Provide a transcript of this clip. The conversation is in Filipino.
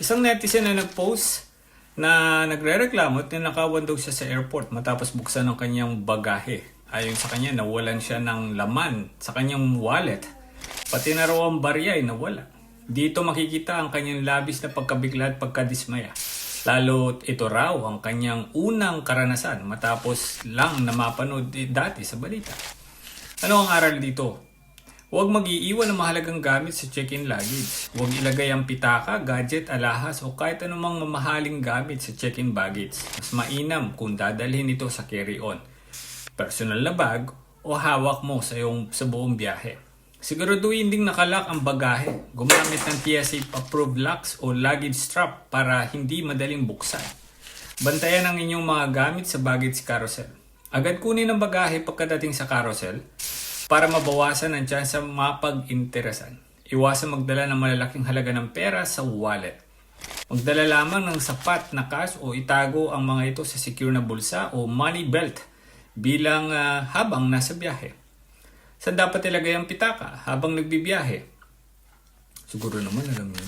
Isang netizen na nag-post na nagre-reklamo at ninakawan daw siya sa airport matapos buksan ng kanyang bagahe. Ayon sa kanya, nawalan siya ng laman sa kanyang wallet. Pati na raw ang barya ay nawala. Dito makikita ang kanyang labis na pagkabigla at pagkadismaya. Lalo ito raw ang kanyang unang karanasan matapos lang na mapanood dati sa balita. Ano ang aral dito? Huwag mag-iiwan ng mahalagang gamit sa check-in luggage. Huwag ilagay ang pitaka, gadget, alahas o kahit anumang mamahaling gamit sa check-in baggage. Mas mainam kung dadalhin ito sa carry-on. Personal na bag o hawak mo sa iyong sa buong biyahe. Siguraduhin ding nakalak ang bagahe. Gumamit ng TSA approved locks o luggage strap para hindi madaling buksan. Bantayan ang inyong mga gamit sa baggage carousel. Agad kunin ang bagahe pagkadating sa carousel para mabawasan ang tsansa mapag-interesan. Iwasan magdala ng malalaking halaga ng pera sa wallet. Magdala lamang ng sapat na cash o itago ang mga ito sa secure na bulsa o money belt bilang ah, habang nasa biyahe. Saan dapat ilagay ang pitaka habang nagbibiyahe? Siguro naman alam niyo.